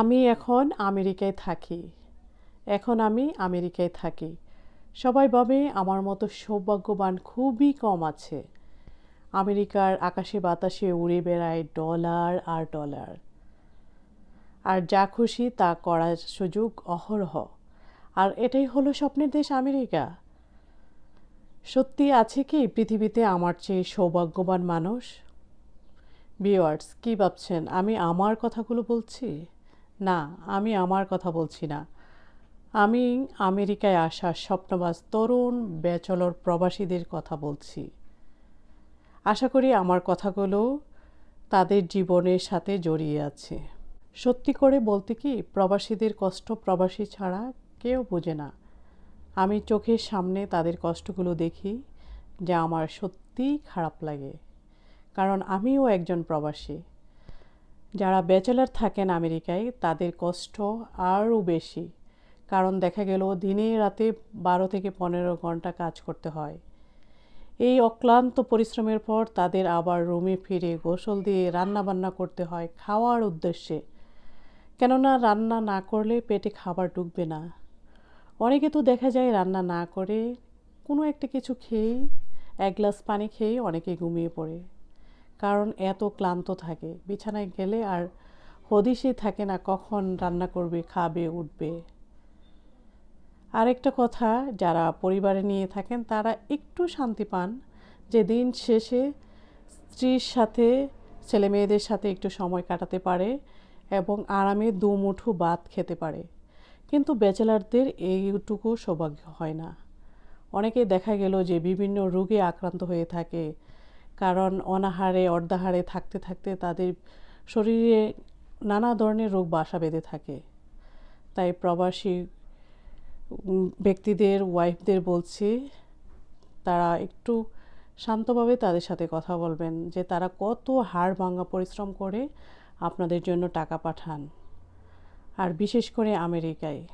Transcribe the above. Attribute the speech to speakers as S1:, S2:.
S1: আমি এখন আমেরিকায় থাকি। এখন আমি আমেরিকায় থাকি। সবাই ভাবে আমার মতো সৌভাগ্যবান খুবই কম আছে। আমেরিকার আকাশে বাতাসে উড়ে বেড়ায় ডলার আর ডলার। আর যা খুশি তা করার সুযোগ অহরহ। আর এটাই হলো স্বপ্নের দেশ আমেরিকা। সত্যি আছে কি পৃথিবীতে আমার চেয়ে সৌভাগ্যবান মানুষ? ভিওয়ার্স কি ভাবছেন? আমি আমার কথাগুলো বলছি? না, আমি আমার কথা বলছি না। আমি আমেরিকায় আসা স্বপ্নবাজ তরুণ ব্যাচলর প্রবাসীদের কথা বলছি। আশা করি আমার কথাগুলো তাদের জীবনের সাথে জড়িয়ে আছে। সত্যি করে বলতে কি, প্রবাসীদের কষ্ট প্রবাসী ছাড়া কেউ বোঝে না। আমি চোখের সামনে তাদের কষ্টগুলো দেখি যা আমার সত্যিই খারাপ লাগে। কারণ আমিও একজন প্রবাসী। যারা ব্যাচেলার থাকেন আমেরিকায়, তাদের কষ্ট আরও বেশি। কারণ দেখা গেল, দিনে রাতে বারো থেকে পনেরো ঘণ্টা কাজ করতে হয়। এই অক্লান্ত পরিশ্রমের পর তাদের আবার রুমে ফিরে গোসল দিয়ে রান্না বান্না করতে হয় খাওয়ার উদ্দেশ্যে। কেননা রান্না না করলে পেটে খাবার ঢুকবে না। অনেকে তো দেখা যায় রান্না না করে কোনো একটা কিছু খেয়েই এক গ্লাস পানি খেয়েই অনেকে ঘুমিয়ে পড়ে। কারণ এত ক্লান্ত থাকে। বিছানায় গেলে আর হদিশই থাকে না কখন রান্না করবে, খাবে, উঠবে। আরেকটা কথা, যারা পরিবারে নিয়ে থাকেন তারা একটু শান্তি পান যে দিন শেষে স্ত্রীর সাথে, ছেলে মেয়েদের সাথে একটু সময় কাটাতে পারে এবং আরামে দুমুঠো ভাত খেতে পারে। কিন্তু ব্যাচেলারদের এইটুকু সৌভাগ্য হয় না। অনেকে দেখা গেল যে বিভিন্ন রোগে আক্রান্ত হয়ে থাকে কারণ অনাহারে, অর্ধাহারে থাকতে থাকতে তাদের শরীরে নানা ধরনের রোগ বাসা বেঁধে থাকে। তাই প্রবাসী ব্যক্তিদের, ওয়াইফদের বলছি, তারা একটু শান্তভাবে তাদের সাথে কথা বলবেন যে তারা কত হাড় ভাঙা পরিশ্রম করে আপনাদের জন্য টাকা পাঠান। আর বিশেষ করে আমেরিকায়।